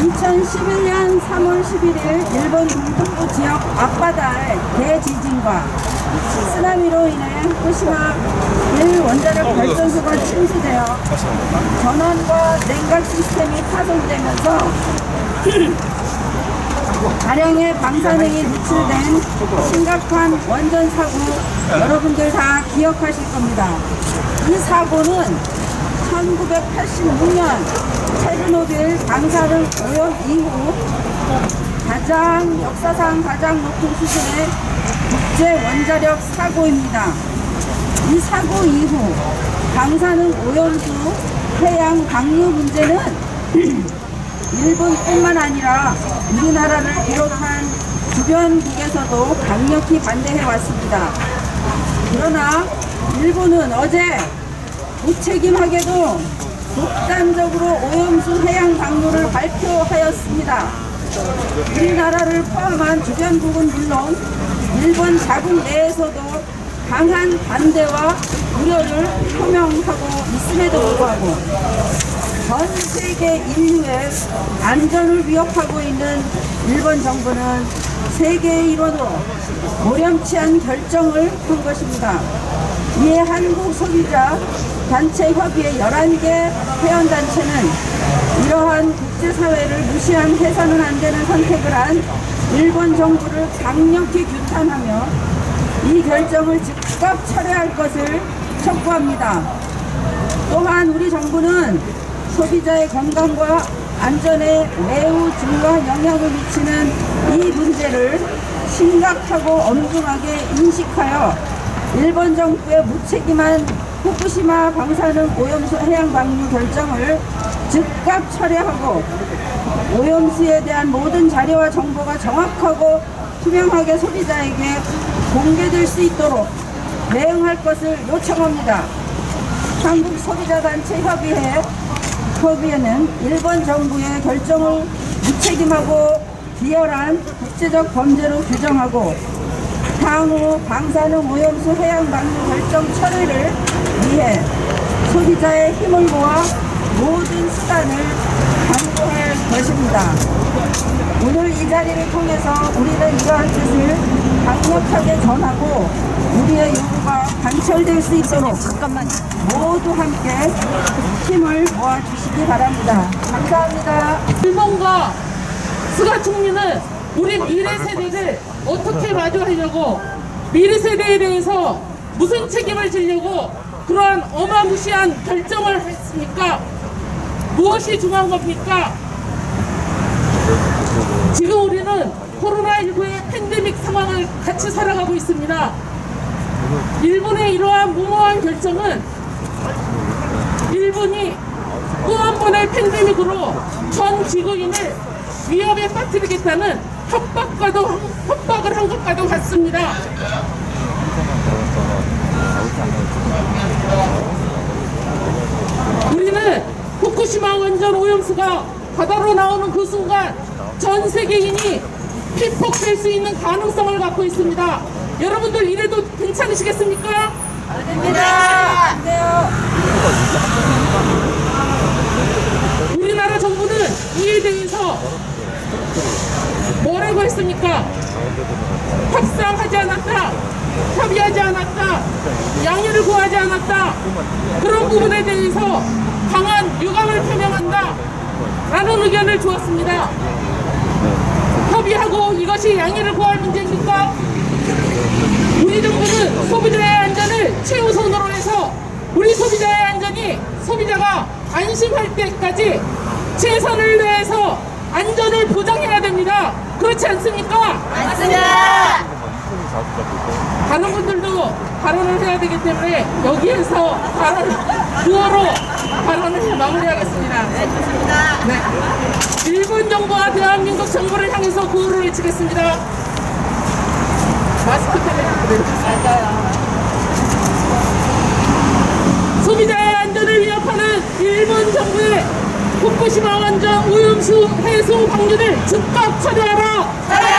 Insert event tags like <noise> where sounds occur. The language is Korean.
2011년 3월 11일 일본 동북부 지역 앞바다의 대지진과 쓰나미로 인해 후쿠시마 1 원자력 발전소가 침수되어 전원과 냉각 시스템이 파손되면서 <clears throat> 다량의 방사능이 노출된 심각한 원전 사고 여러분들 다 기억하실 겁니다. 이 사고는 1986년 체르노빌 방사능 오염 이후 가장 역사상 가장 높은 수준의 국제 원자력 사고입니다. 이 사고 이후 방사능 오염수 해양 방류 문제는 <clears throat> 일본뿐만 아니라 우리나라를 비롯한 주변국에서도 강력히 반대해 왔습니다. 그러나 일본은 어제 무책임하게도 독단적으로 오염수 해양 방류를 발표하였습니다. 우리나라를 포함한 주변국은 물론 일본 자국 내에서도 강한 반대와 우려를 표명하고 있음에도 불구하고 전 세계 인류의 안전을 위협하고 있는 일본 정부는 세계의 일원으로 모렴치한 결정을 한 것입니다. 이에 한국 소비자 단체 협의회 11개 회원단체는 이러한 국제사회를 무시한 해서는 안 되는 선택을 한 일본 정부를 강력히 규탄하며 이 결정을 즉각 철회할 것을 촉구합니다. 또한 우리 정부는 소비자의 건강과 안전에 매우 중요한 영향을 미치는 이 문제를 심각하고 엄중하게 인식하여 일본 정부의 무책임한 후쿠시마 방사능 오염수 해양 방류 결정을 즉각 철회하고 오염수에 대한 모든 자료와 정보가 정확하고 투명하게 소비자에게 공개될 수 있도록 대응할 것을 요청합니다. 한국 소비자단체 협의회 협의회는 일본 정부의 결정을 무책임하고 비열한 국제적 범죄로 규정하고 향후 방사능 오염수 해양 방류 결정 철회를 위해 소비자의 힘을 모아 모든 수단을 강구할 것입니다. 오늘 이 자리를 통해서 우리는 이러한 뜻을 강력하게 전하고 우리의 요구가 관철될 수 있도록 모두 함께 힘을 모아주시기 바랍니다. 감사합니다. 일본과 스가 총리는 우리 미래 세대를 어떻게 마주하려고 미래 세대에 대해서 무슨 책임을 지려고 그러한 어마무시한 결정을 했습니까? 무엇이 중요한 겁니까? 지금 우리는 코로나19의 팬데믹 상황을 같이 살아가고 있습니다. 일본의 이러한 무모한 결정은 일본이 또 한 번의 팬데믹으로 전 지구인을 위협에 빠뜨리겠다는 협박과도 협박을 한 것과도 같습니다. 우리는 원전 오염수가 바다로 나오는 그 순간 전 세계인이 피폭될 수 있는 가능성을 갖고 있습니다. 여러분들 이래도 괜찮으시겠습니까? 우리나라 정부는 이에 대해서 뭐라고 했습니까? 협상하지 않았다. 협의하지 않았다. 양해를 구하지 않았다. 그런 부분에 대해서 강한 유감을 표명한다. 라는 의견을 주었습니다. 협의하고 이것이 양해를 구할 문제입니까? 우리 정부는 소비자의 안전을 최우선으로 해서 우리 소비자의 안전이 소비자가 안심할 때까지 최선을 다해서 안전을 보장해야 됩니다. 그렇지 않습니까? 맞습니다. 다른 분들도 발언을 해야 되기 때문에 여기에서 발언 구호로 발언을 마무리하겠습니다. 네, 좋습니다. 네. 일본 정부와 대한민국 정부를 향해서 구호를 외치겠습니다. 마스크 때문에 그래요. 소비자의 안전을 위협하는 일본 정부의 후쿠시마 원전 오염수 해소 방류를 즉각 처리하라!